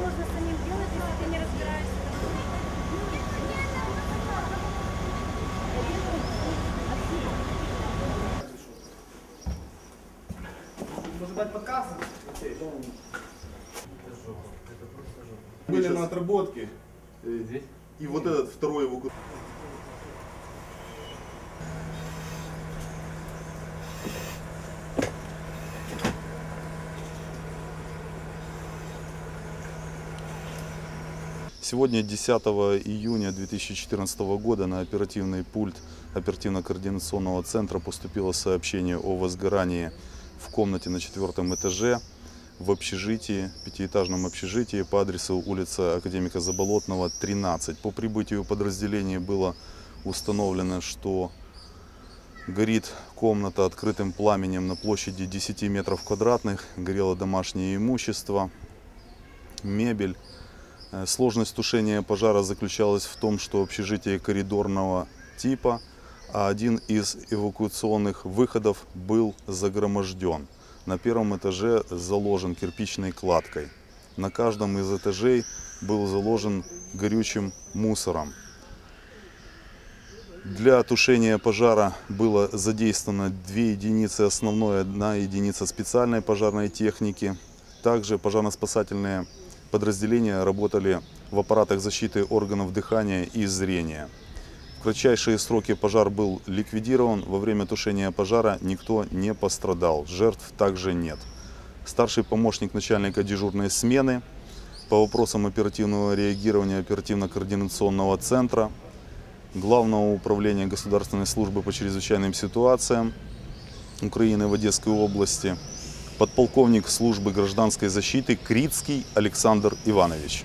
сложно самим делать, если ты не разбираешься. Может дать подказ? Были на отработке. э, И вот этот второй его Сегодня, 10 июня 2014 года, на оперативный пульт оперативно-координационного центра поступило сообщение о возгорании в комнате на четвертом этаже в общежитии, пятиэтажном общежитии по адресу улица Академика Заболотного, 13. По прибытию подразделения было установлено, что горит комната открытым пламенем на площади 10 метров квадратных, горело домашнее имущество, мебель. Э, Сложность тушения пожара заключалась в том, что общежитие коридорного типа, а один из эвакуационных выходов был загроможден. На первом этаже заложен кирпичной кладкой. На каждом из этажей был заложен горючим мусором. Для тушения пожара было задействовано две единицы основной, одна единица специальной пожарной техники. Также пожарно-спасательные подразделения работали в аппаратах защиты органов дыхания и зрения. В кратчайшие сроки пожар был ликвидирован. Во время тушения пожара никто не пострадал. Жертв также нет. Старший помощник начальника дежурной смены по вопросам оперативного реагирования оперативно-координационного центра Главного управления Государственной службы по чрезвычайным ситуациям Украины в Одесской области, подполковник службы гражданской защиты Крицкий Александр Иванович.